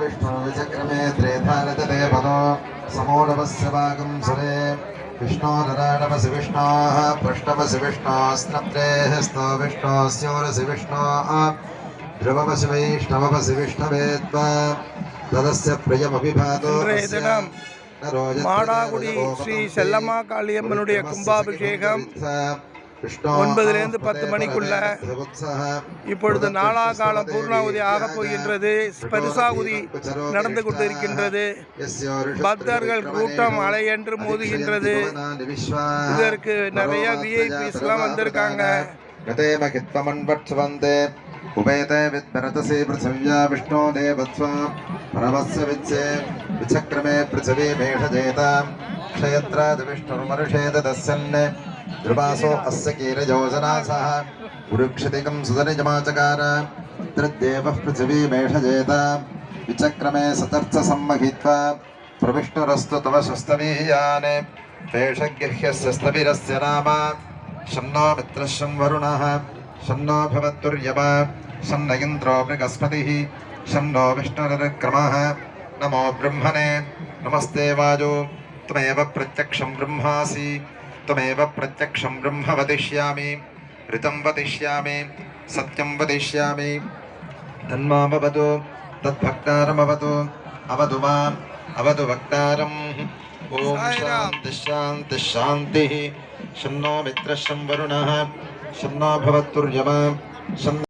तं विष्णु विचक्रमे त्रेधानतते पदो समोढवस्य भागं सुरे विष्णोरराडमसि विष्णोः पृष्ठमसि विष्णोस्नप्रेः स्तो विष्णोस्योरसि विष्णोः ध्रुवमसि वैष्णवमसि विष्णवे त्वा तदस्य प्रियमभिभातो இன்றைய தினம் மாடாகுடி ஸ்ரீ செல்லம்மா காளியம்மனுடைய கும்பாபிஷேகம் ஒன்பதுல இருந்து பத்து மணிக்குள்ள இப்பொழுது நாளா காலம் பூர்ணாவுதி ஆக போகின்றது. பரிசாகுதி நடந்து கொண்டிருக்கின்றது. பக்தர்கள் கூட்டம் அலையென்று மோதுகின்றது. இதற்கு நிறைய விஐபிஸ்லாம் வந்திருக்காங்க. உபயதே வித்பரதசி பிருத்திவியா விஷ்ணோ தேவத்வா. பரமஸ்ய விச்சே விசக்ரமே பிருத்திவி மருஷேத தசன்னு द्रुवासो अस्य कीरयोजना सह। उरुक्षितिकं सुदनिजमाचकार तृद्देवः पृथिवी मेषजेतां। विचक्रमे सतर्थसम्महित्वा प्रविष्णुरस्तु तव शस्तवीयान्। पेषगृह्यस्य स्तविरस्य नाम। शन्नो मित्रः शं वरुणः शन्नो भवत्तुर्यमा। शन्न इन्द्रो बृहस्पतिः। शन्नो विष्णुरक्रमः नमो ब्रह्मणे। नमस्ते वाजो। त्वमेव प्रत्यक्षं ब्रह्मासि। त्वमेव प्रत्यक्षं ब्रह्म वदिष्यामि ऋतं वदिष्यामि सत्यं वदिष्यामि तन्मा भवतु तद्भक्तारमवतु अवतु माम् अवतु वक्तारम् ॐ शान्तिः शान्तिः शान्तिः शन्नो मित्रः शं वरुणः शन्नो भवत्तुर्यमा शन्